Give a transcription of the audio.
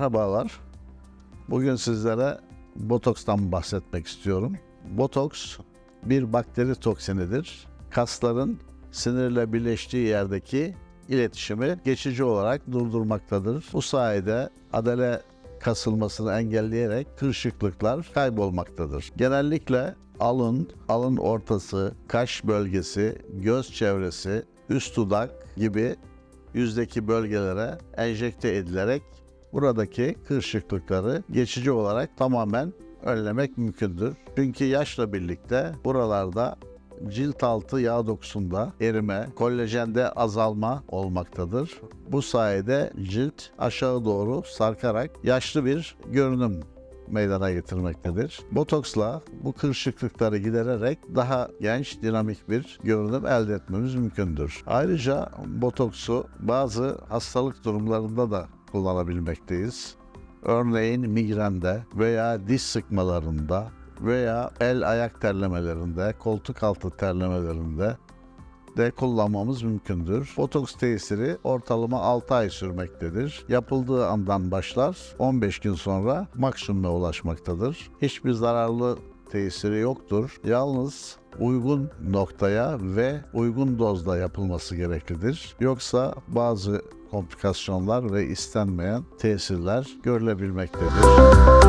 Merhabalar. Bugün sizlere botokstan bahsetmek istiyorum. Botoks bir bakteri toksinidir. Kasların sinirle birleştiği yerdeki iletişimi geçici olarak durdurmaktadır. Bu sayede adale kasılmasını engelleyerek kırışıklıklar kaybolmaktadır. Genellikle alın, alın ortası, kaş bölgesi, göz çevresi, üst dudak gibi yüzdeki bölgelere enjekte edilerek buradaki kırışıklıkları geçici olarak tamamen önlemek mümkündür. Çünkü yaşla birlikte buralarda cilt altı yağ dokusunda erime, kolajende azalma olmaktadır. Bu sayede cilt aşağı doğru sarkarak yaşlı bir görünüm meydana getirmektedir. Botoksla bu kırışıklıkları gidererek daha genç, dinamik bir görünüm elde etmemiz mümkündür. Ayrıca botoksu bazı hastalık durumlarında da kullanabilmekteyiz. Örneğin migrende veya diş sıkmalarında veya el ayak terlemelerinde, koltuk altı terlemelerinde de kullanmamız mümkündür. Botoks tesiri ortalama 6 ay sürmektedir. Yapıldığı andan başlar 15 gün sonra maksimuma ulaşmaktadır. Hiçbir zararlı tesiri yoktur. Yalnız uygun noktaya ve uygun dozda yapılması gereklidir. Yoksa bazı komplikasyonlar ve istenmeyen tesirler görülebilmektedir.